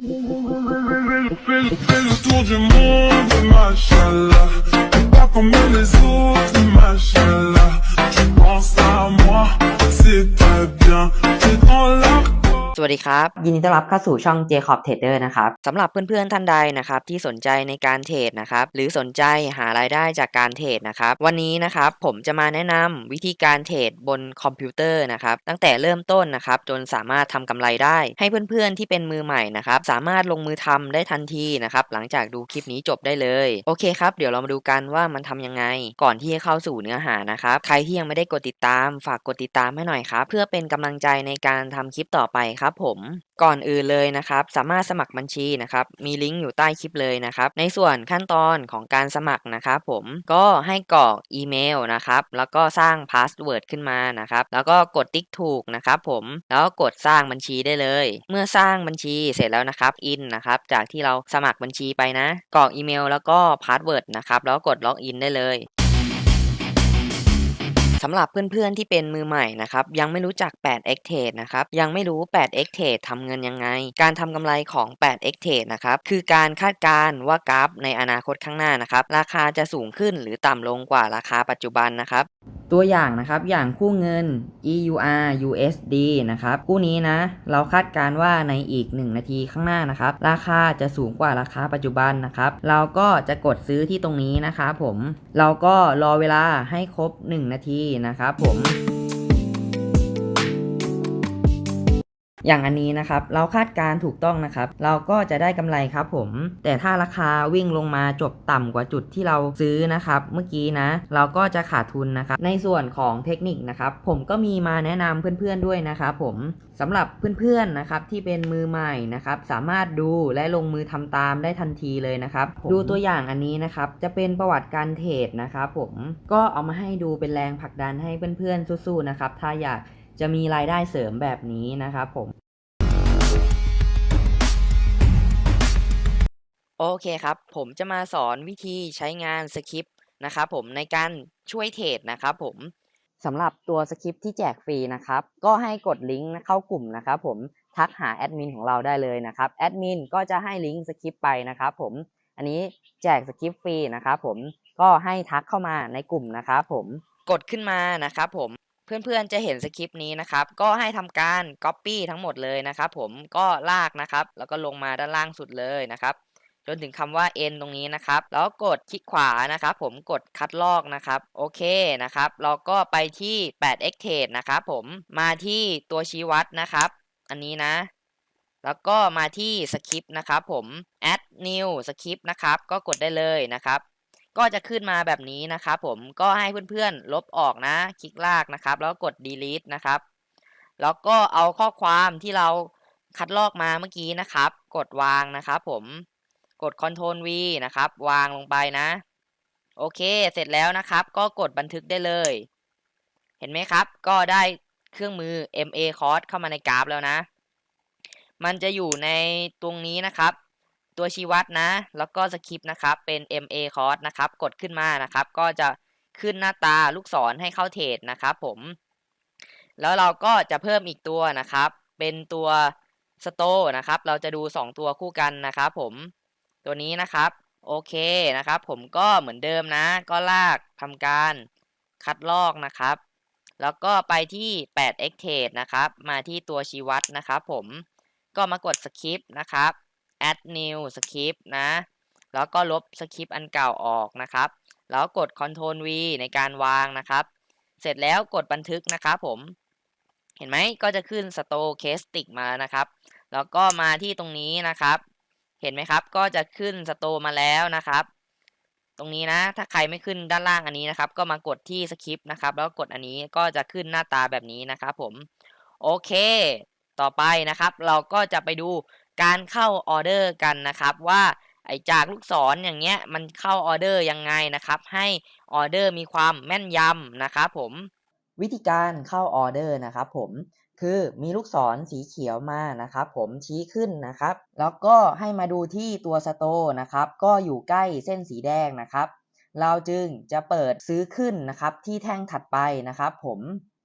Fais le, tour du monde, machallah. Pas comme les autres, machallah. วัสดีครับ ยินดีต้อนรับเข้าสู่ช่อง Jacob Trader นะครับสำหรับเพื่อนๆท่านใดนะครับที่สนใจในการเทรดนะครับหรือสนใจหารายได้จากการเทรดนะครับวันนี้นะครับผมจะมาแนะนำวิธีการเทรดบนคอมพิวเตอร์นะครับตั้งแต่เริ่มต้นนะครับจนสามารถทำกำไรได้ ให้เพื่อนๆที่เป็นมือใหม่นะครับสามารถลงมือทำได้ทันทีนะครับหลังจากดูคลิปนี้จบได้เลยโอเคครับเดี๋ยวเรามาดูกันว่ามันทำยังไง ก่อนที่จะเข้าสู่เนื้อหานะครับใครที่ยังไม่ได้กดติดตาม ฝากกดติดตามให้หน่อยครับเพื่อเป็นกำลังใจในการทำคลิปต่อไปครับผมก่อนอื่นเลยนะครับ สามารถสมัครบัญชีนะครับ มีลิงก์อยู่ใต้คลิปเลยนะครับ ในส่วนขั้นตอนของการสมัครนะครับผมก็ให้กรอกอีเมลนะครับ แล้วก็สร้างพาสเวิร์ดขึ้นมานะครับ แล้วก็กดติ๊กถูกนะครับผมแล้วกดสร้างบัญชีได้เลย เมื่อสร้างบัญชีเสร็จแล้วนะครับอินนะครับ จากที่เราสมัครบัญชีไปนะ กรอกอีเมลแล้วก็พาสเวิร์ดนะครับ แล้วกดล็อกอินได้เลย สำหรับเพื่อนๆที่เป็นมือใหม่นะครับยังไม่รู้จัก 8x trade นะครับยังไม่รู้ 8x trade ทำเงินยังไง การทำกำไรของ 8x trade นะครับคือการคาดการณ์ว่ากราฟในอนาคตข้างหน้านะครับราคาจะสูงขึ้นหรือต่ำลงกว่าราคาปัจจุบันนะครับ ตัวอย่างนะครับอย่างคู่เงิน EUR USD นะครับคู่นี้นะเราคาดการณ์ว่าในอีก 1 นาทีข้างหน้านะครับ ราคาจะสูงกว่าราคาปัจจุบันนะครับ เราก็จะกดซื้อที่ตรงนี้นะครับผม เราก็รอเวลาให้ครบ 1 นาทีนะครับผม อย่างอันนี้นะครับ เราคาดการณ์ถูกต้องนะครับ เราก็จะได้กำไรครับผม แต่ถ้าราคาวิ่งลงมาจบต่ำกว่าจุดที่เราซื้อนะครับ เมื่อกี้นะ เราก็จะขาดทุนนะครับ ในส่วนของเทคนิคนะครับ ผมก็มีมาแนะนำเพื่อนๆด้วยนะครับผมสำหรับเพื่อนๆนะครับที่เป็นมือใหม่นะครับ สามารถดูและลงมือทำตามได้ทันทีเลยนะครับ ดูตัวอย่างอันนี้นะครับ จะเป็นประวัติการเทรดนะครับผมก็เอามาให้ดูเป็นแรงผลักดันให้เพื่อนๆสู้ๆนะครับ ถ้าอยากจะมีรายได้เสริมแบบนี้นะครับผม โอเคครับ ผมจะมาสอนวิธีใช้งานสคริปต์นะครับผมในการช่วยเทรดนะครับผมสำหรับตัวสคริปต์ที่แจกฟรีนะครับ ก็ให้กดลิงก์เข้ากลุ่มนะครับผมทักหาแอดมินของเราได้เลยนะครับแอดมินก็จะให้ลิงก์สคริปต์ไปนะครับผมอันนี้แจกสคริปต์ฟรีนะครับผมก็ให้ทักเข้ามาในกลุ่มนะครับผมกดขึ้นมานะครับผมเพื่อนๆจะเห็นสคริปต์นี้นะครับ ก็ให้ทำการ Copy ทั้งหมดเลยนะครับผมก็ลากนะครับ แล้วก็ลงมาด้านล่างสุดเลยนะครับ จนถึงคำว่า n ตรงนี้นะครับ แล้วกดคลิกขวานะครับ ผมกดคัดลอกนะครับ โอเคนะครับ เราก็ไปที่ 8x trade นะครับผม มาที่ตัวชี้วัดนะครับ อันนี้นะ แล้วก็มาที่สคริปต์นะครับผม add new script นะครับ ก็กดได้เลยนะครับก็จะขึ้นมาแบบนี้นะครับผมก็ให้เพื่อนๆ ลบออกนะ คลิกลากนะครับ แล้วกด delete นะครับ แล้วก็เอาข้อความที่เราคัดลอกมาเมื่อกี้นะครับ กดวางนะครับผม กด Ctrl V นะครับ วางลงไปนะ โอเค เสร็จแล้วนะครับ ก็กดบันทึกได้เลย เห็นไหมครับ ก็ได้เครื่องมือ MA Cost เข้ามาในกราฟแล้วนะ มันจะอยู่ในตรงนี้นะครับ ตัวชี้วัดนะ แล้วก็สคริปต์นะครับ เป็น MA Cost นะครับ กดขึ้นมานะครับ ก็จะขึ้นหน้าตาลูกศรให้เข้าเทรดนะครับผม แล้วเราก็จะเพิ่มอีกตัวนะครับ เป็นตัวสโตนะครับ เราจะดู 2 ตัวคู่กันนะครับผม ตัวนี้นะครับ โอเคนะครับ ผมก็เหมือนเดิมนะ ก็ลากทำการคัดลอกนะครับ แล้วก็ไปที่ 8x trade นะครับ มาที่ตัวชี้วัดนะครับผมก็มากด skip นะครับ add new skip นะ แล้วก็ลบสคริปต์อันเก่าออกนะครับ แล้วกด Ctrl V ในการวางนะครับ เสร็จแล้วกดบันทึกนะครับผม เห็นไหมก็จะขึ้น Stochastic มาแล้วนะครับ แล้วก็มาที่ตรงนี้นะครับ เห็นไหมครับ ก็จะขึ้นสโตมาแล้วนะครับ ตรงนี้นะ ถ้าใครไม่ขึ้นด้านล่างอันนี้นะครับ ก็มากดที่สคริปต์นะครับ แล้วกดอันนี้ก็จะขึ้นหน้าตาแบบนี้นะครับ ผม โอเค ต่อไปนะครับ เราก็จะไปดูการเข้าออเดอร์กันนะครับ ว่าไอจากลูกศรอย่างเงี้ย มันเข้าออเดอร์ยังไงนะครับ ให้ออเดอร์มีความแม่นยำนะครับ ผมวิธีการเข้าออเดอร์นะครับผม คือมีลูกศรสีเขียวมานะครับ ผมชี้ขึ้นนะครับ แล้วก็ให้มาดูที่ตัวสโตนะครับ ก็อยู่ใกล้เส้นสีแดงนะครับ เราจึงจะเปิดซื้อขึ้นนะครับ ที่แท่งถัดไปนะครับ ผม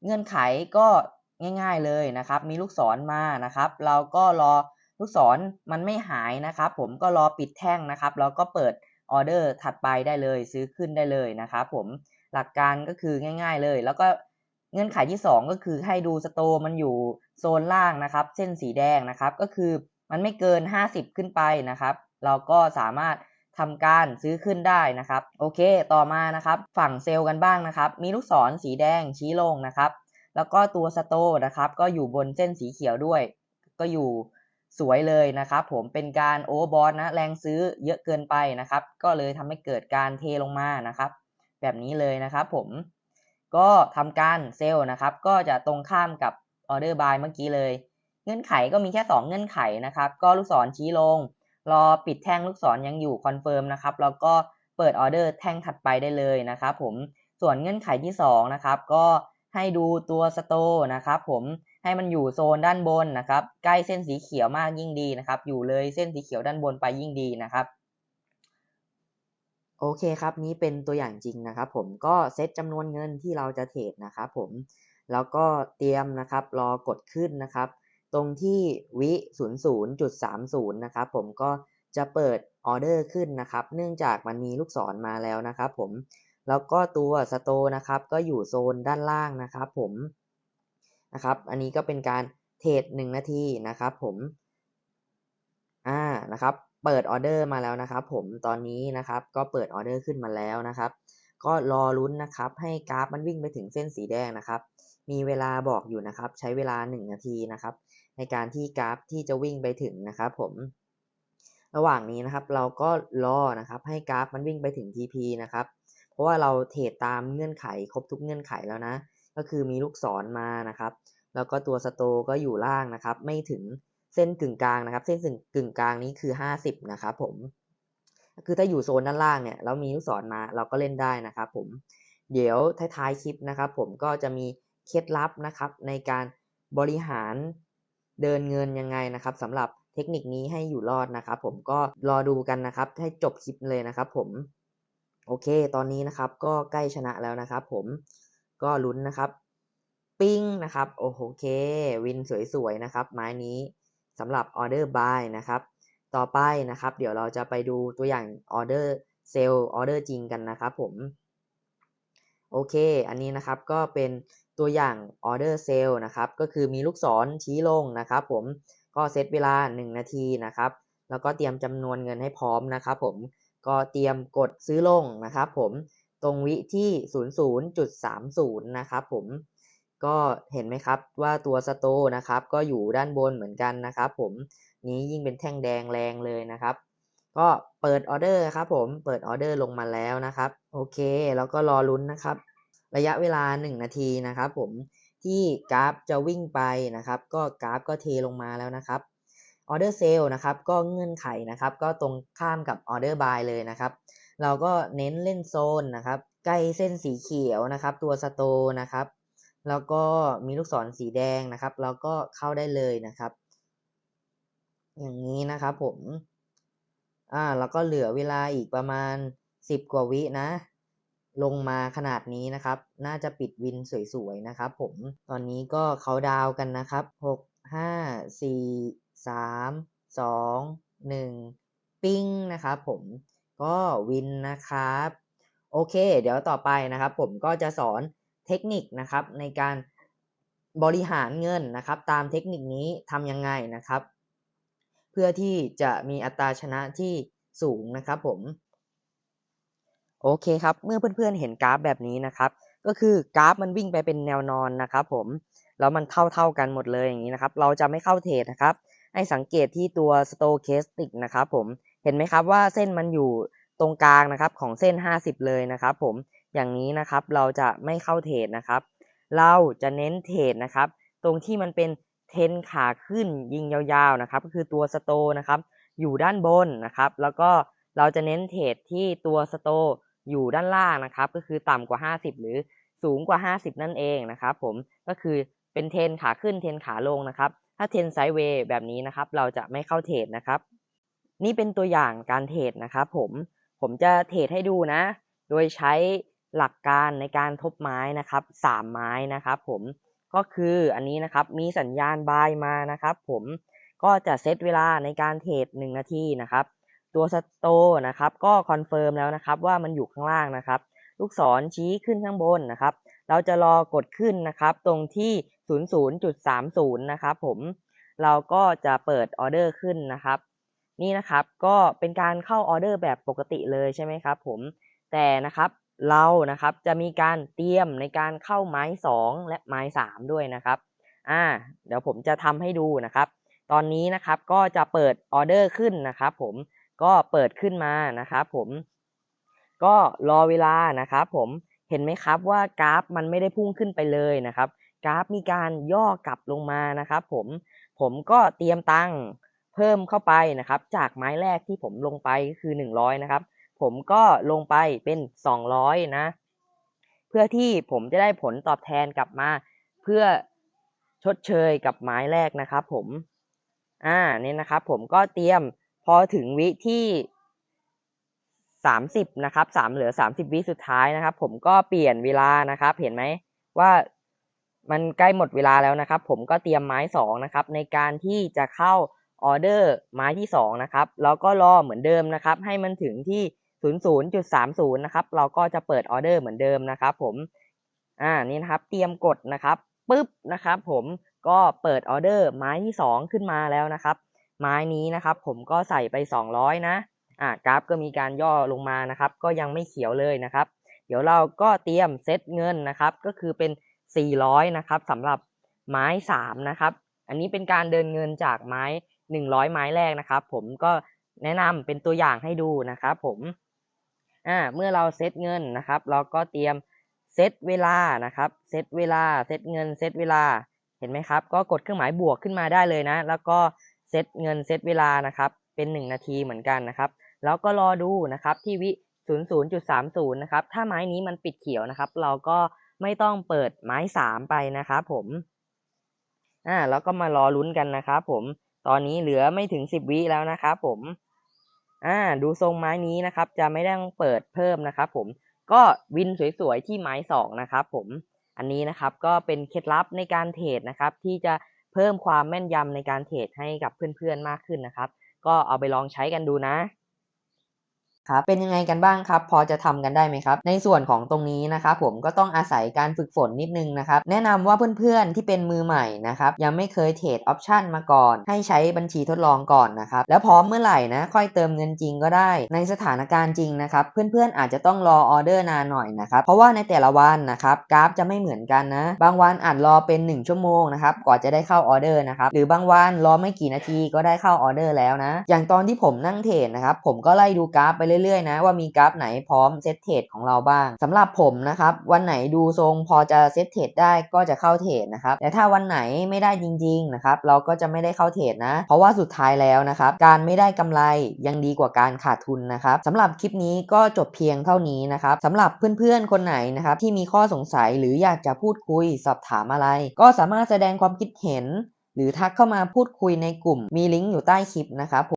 เงื่อนไขก็ง่ายๆเลยนะครับ มีลูกศรมานะครับ เราก็รอลูกศรมันไม่หายนะครับ ผมก็รอปิดแท่งนะครับ แล้วก็เปิดออเดอร์ถัดไปได้เลย ซื้อขึ้นได้เลยนะครับ ผมหลักการก็คือง่าย ๆเลย แล้วก็ เงื่อนไขที่ 2 ก็คือให้ดูสโตมันอยู่โซนล่างนะครับ เส้นสีแดงนะครับ ก็คือมันไม่เกิน 50 ขึ้นไปนะครับ เราก็สามารถทำการซื้อขึ้นได้นะครับ โอเค ต่อมานะครับ ฝั่งเซลล์กันบ้างนะครับ มีลูกศรสีแดงชี้ลงนะครับ แล้วก็ตัวสโตนะครับ ก็อยู่บนเส้นสีเขียวด้วย ก็อยู่สวยเลยนะครับ ผมเป็นการโอเวอร์บอทนะแรงซื้อเยอะเกินไปนะครับ ก็เลยทำให้เกิดการเทลงมานะครับ แบบนี้เลยนะครับผม ก็ทำการเซลล์นะครับ ก็จะตรงข้ามกับออเดอร์บายเมื่อกี้เลย เงื่อนไขก็มีแค่ 2 เงื่อนไขนะครับ ก็ลูกศรชี้ลง รอปิดแท่งลูกศรยังอยู่คอนเฟิร์มนะครับ แล้วก็เปิดออเดอร์แท่งถัดไปได้เลยนะครับผมส่วนเงื่อนไขที่ 2 นะครับ ก็ให้ดูตัวสโตนะครับ ผมให้มันอยู่โซนด้านบนนะครับ ใกล้เส้นสีเขียวมากยิ่งดีนะครับ อยู่เลยเส้นสีเขียวด้านบนไปยิ่งดีนะครับ โอเคครับ นี้เป็นตัวอย่างจริงนะครับ ผมก็เซตจำนวนเงินที่เราจะเทรดนะครับผมแล้วก็เตรียมนะครับรอกดขึ้นนะครับ ตรงที่วิ00.30นะครับผมก็จะเปิดออเดอร์ขึ้นนะครับ เนื่องจากมันมีลูกศรมาแล้วนะครับ ผมแล้วก็ตัวสโตนะครับ ก็อยู่โซนด้านล่างนะครับผมนะครับ อันนี้ก็เป็นการเทรด1นาทีนะครับ ผมอ่านะครับ เปิดออเดอร์มาแล้วนะครับ ผมตอนนี้นะครับก็เปิดออเดอร์ขึ้นมาแล้วนะครับ ก็รอลุ้นนะครับ ให้กราฟมันวิ่งไปถึงเส้นสีแดงนะครับ มีเวลาบอกอยู่นะครับ ใช้เวลา 1 นาทีนะครับ ในการที่กราฟที่จะวิ่งไปถึงนะครับ ผม ระหว่างนี้นะครับ เราก็รอนะครับ ให้กราฟมันวิ่งไปถึง TP นะครับ เพราะว่าเราเทรดตามเงื่อนไขครบทุกเงื่อนไขแล้วนะ ก็คือมีลูกศรมานะครับ แล้วก็ตัวสโตก็อยู่ล่างนะครับ ไม่ถึง เส้นกึ่งกลางนะครับ เส้นกึ่งกลางนี้คือ 50 นะครับผมคือถ้าอยู่โซนด้านล่างเนี่ยแล้วมีลูกศรมาเราก็เล่นได้นะครับผมเดี๋ยวท้ายๆคลิปนะครับ ผมก็จะมีเคล็ดลับนะครับ ในการบริหารเดินเงินยังไงนะครับสำหรับเทคนิคนี้ให้อยู่รอดนะครับ ผมก็รอดูกันนะครับ ให้จบคลิปเลยนะครับ ผมโอเค ตอนนี้นะครับ ก็ใกล้ชนะแล้วนะครับ ผมก็ลุ้นนะครับ ปิ้งนะครับโอเค วินสวยๆนะครับ ไม้นี้ สำหรับออเดอร์บายนะครับ ต่อไปนะครับ เดี๋ยวเราจะไปดูตัวอย่างออเดอร์เซลล์ออเดอร์จริงกันนะครับผม โอเค อันนี้นะครับก็เป็นตัวอย่างออเดอร์เซลล์นะครับ ก็คือมีลูกศรชี้ลงนะครับ ผม ก็เซตเวลา 1 นาทีนะครับ แล้วก็เตรียมจำนวนเงินให้พร้อมนะครับผม ก็เตรียมกดซื้อลงนะครับผม ตรงวิที่ 00.30 นะครับผม ก็เห็นไหมครับว่าตัวสโตนะครับ ก็อยู่ด้านบนเหมือนกันนะครับ ผมนี้ยิ่งเป็นแท่งแดงแรงเลยนะครับ ก็เปิดออเดอร์ครับผมเปิดออเดอร์ลงมาแล้วนะครับ โอเค แล้วก็รอลุ้นนะครับ ระยะเวลา 1 นาทีนะครับ ผมที่กราฟจะวิ่งไปนะครับ ก็กราฟก็เทลงมาแล้วนะครับออเดอร์เซลนะครับก็เงื่อนไขนะครับ ก็ตรงข้ามกับออเดอร์บายเลยนะครับ เราก็เน้นเล่นโซนนะครับ ใกล้เส้นสีเขียวนะครับ ตัวสโตนะครับ แล้วก็มีลูกศรสีแดงนะครับ เราก็เข้าได้เลยนะครับ อย่างนี้นะครับผมอ่าแล้วก็เหลือเวลาอีกประมาณสิบกว่าวินะ ลงมาขนาดนี้นะครับ น่าจะปิดวินสวยๆนะครับ ผมตอนนี้ก็เขาดาวกันนะครับหกห้าสี่สามสองหนึ่งปิ้งนะครับผมก็วินนะครับ โอเค เดี๋ยวต่อไปนะครับ ผมก็จะสอน เทคนิคนะครับในการบริหารเงินนะครับ ตามเทคนิคนี้ทำยังไงนะครับ เพื่อที่จะมีอัตราชนะที่สูงนะครับผมโอเคครับเมื่อเพื่อนๆเห็นกราฟแบบนี้นะครับ ก็คือกราฟมันวิ่งไปเป็นแนวนอนนะครับผมแล้วมันเท่าเท่ากันหมดเลยอย่างนี้นะครับ เราจะไม่เข้าเทรดนะครับ ให้สังเกตที่ตัว stochastic นะครับผมเห็นไหมครับว่าเส้นมันอยู่ตรงกลางนะครับของเส้น 50 เลยนะครับผม อย่างนี้นะครับเราจะไม่เข้าเทรดนะครับ เราจะเน้นเทรดนะครับ ตรงที่มันเป็นเทนขาขึ้นยิงยาวๆนะครับ ก็คือตัวสโตนะครับ อยู่ด้านบนนะครับ แล้วก็เราจะเน้นเทรดที่ตัวสโตอยู่ด้านล่างนะครับ ก็คือต่ำกว่า 50 หรือสูงกว่า 50 นั่นเองนะครับ ผมก็คือเป็นเทนขาขึ้นเทนขาลงนะครับ ถ้าเทนไซด์เวย์แบบนี้นะครับ เราจะไม่เข้าเทรดนะครับ นี่เป็นตัวอย่างการเทรดนะครับ ผมผมจะเทรดให้ดูนะ โดยใช้ หลักการในการทบไม้นะครับสามไม้นะครับผมก็คืออันนี้นะครับมีสัญญาณบายมานะครับผมก็จะเซตเวลาในการเทรด1นาทีนะครับตัวสโตนะครับก็คอนเฟิร์มแล้วนะครับว่ามันอยู่ข้างล่างนะครับ ลูกศรชี้ขึ้นข้างบนนะครับ เราจะรอกดขึ้นนะครับตรงที่ 00.30 นะครับผมเราก็จะเปิดออเดอร์ขึ้นนะครับ นี่นะครับก็เป็นการเข้าออเดอร์แบบปกติเลยใช่ไหมครับผมแต่นะครับ เรานะครับจะมีการเตรียมในการเข้าไม้ 2 และไม้ 3 ด้วยนะครับอ่าเดี๋ยวผมจะทำให้ดูนะครับ ตอนนี้นะครับก็จะเปิดออเดอร์ขึ้นนะครับผมก็เปิดขึ้นมานะครับผมก็รอเวลานะครับผมเห็นไหมครับว่ากราฟมันไม่ได้พุ่งขึ้นไปเลยนะครับ กราฟมีการย่อกลับลงมานะครับผมผมก็เตรียมตังค์เพิ่มเข้าไปนะครับ จากไม้แรกที่ผมลงไปก็คือ 100 นะครับ ผมก็ลงไปเป็น 200 นะ เพื่อที่ผมจะได้ผลตอบแทนกลับมา เพื่อชดเชยกับไม้แรกนะครับผมอ่านี่นะครับผมก็เตรียมพอถึงวิที่ 30 นะครับสามเหลือ 30 วิสุดท้ายนะครับ ผมก็เปลี่ยนเวลานะครับ เห็นไหมว่ามันใกล้หมดเวลาแล้วนะครับ ผมก็เตรียมไม้ 2 นะครับ ในการที่จะเข้าออเดอร์ไม้ที่ 2 นะครับ แล้วก็รอเหมือนเดิมนะครับ ให้มันถึงที่ 00.30 นะครับ เราก็จะเปิดออเดอร์เหมือนเดิมนะครับ ผมอ่านี่นะครับ เตรียมกดนะครับปุ๊บนะครับผมก็เปิดออเดอร์ไม้ที่ 2 ขึ้นมาแล้วนะครับ ไม้นี้นะครับ ผมก็ใส่ไป 200 นะอ่ากราฟก็มีการย่อลงมานะครับ ก็ยังไม่เขียวเลยนะครับ เดี๋ยวเราก็เตรียมเซตเงินนะครับ ก็คือเป็น 400 นะครับสำหรับไม้3นะครับ อันนี้เป็นการเดินเงินจากไม้ 100 ไม้แรกนะครับ ผมก็แนะนำเป็นตัวอย่างให้ดูนะครับผม อ่าเมื่อเราเซตเงินนะครับ เราก็เตรียมเซตเวลานะครับ เซตเวลา เซตเงิน เซตเวลา เห็นไหมครับ ก็กดเครื่องหมายบวกขึ้นมาได้เลยนะ แล้วก็เซตเงิน เซตเวลานะครับ เป็น 1 นาทีเหมือนกันนะครับ แล้วก็รอดูนะครับที่วิ00.30นะครับ ถ้าไม้นี้มันปิดเขียวนะครับ เราก็ไม่ต้องเปิดไม้ 3 ไปนะครับผม อ่า แล้วก็มารอลุ้นกันนะครับผม ตอนนี้เหลือไม่ถึง 10 วิแล้วนะครับผม อ่าดูทรงไม้นี้นะครับ จะไม่ได้ต้องเปิดเพิ่มนะครับ ผมก็วินสวยๆที่ไม้2นะครับผมอันนี้นะครับก็เป็นเคล็ดลับในการเทรดนะครับ ที่จะเพิ่มความแม่นยำในการเทรดให้กับเพื่อนๆมากขึ้นนะครับ ก็เอาไปลองใช้กันดูนะ ครับเป็นยังไงกันบ้างครับ พอจะทำกันได้ไหมครับ ในส่วนของตรงนี้นะครับผมก็ต้องอาศัยการฝึกฝนนิดนึงนะครับ แนะนำว่าเพื่อนๆที่เป็นมือใหม่นะครับ ยังไม่เคยเทรดออปชันมาก่อน ให้ใช้บัญชีทดลองก่อนนะครับ แล้วพร้อมเมื่อไหร่นะ ค่อยเติมเงินจริงก็ได้ ในสถานการณ์จริงนะครับ เพื่อนๆอาจจะต้องรอออเดอร์นานหน่อยนะครับ เพราะว่าในแต่ละวันนะครับกราฟจะไม่เหมือนกันนะ บางวันอาจรอเป็น 1 ชั่วโมงนะครับกว่าจะได้เข้าออเดอร์นะครับ หรือบางวันรอไม่กี่นาทีก็ได้เข้าออเดอร์แล้วนะ อย่างตอนที่ผมนั่งเทรดนะครับ ผมก็ไล่ดูกราฟไปเเรื่อยๆ นะ ว่ามีกราฟไหนพร้อมเซตเทรดของเราบ้างสำหรับผมนะครับ วันไหนดูทรงพอจะเซตเทรดได้ก็จะเข้าเทรดนะครับ แต่ถ้าวันไหนไม่ได้จริงๆนะครับเราก็จะไม่ได้เข้าเทรดนะ เพราะว่าสุดท้ายแล้วนะครับ การไม่ได้กำไรยังดีกว่าการขาดทุนนะครับสำหรับคลิปนี้ก็จบเพียงเท่านี้นะครับสำหรับเพื่อนๆคนไหนนะครับที่มีข้อสงสัยหรืออยากจะพูดคุยสอบถามอะไร ก็สามารถแสดงความคิดเห็น หรือทักเข้ามาพูดคุยในกลุ่มมีลิงก์อยู่ใต้คลิปนะครับ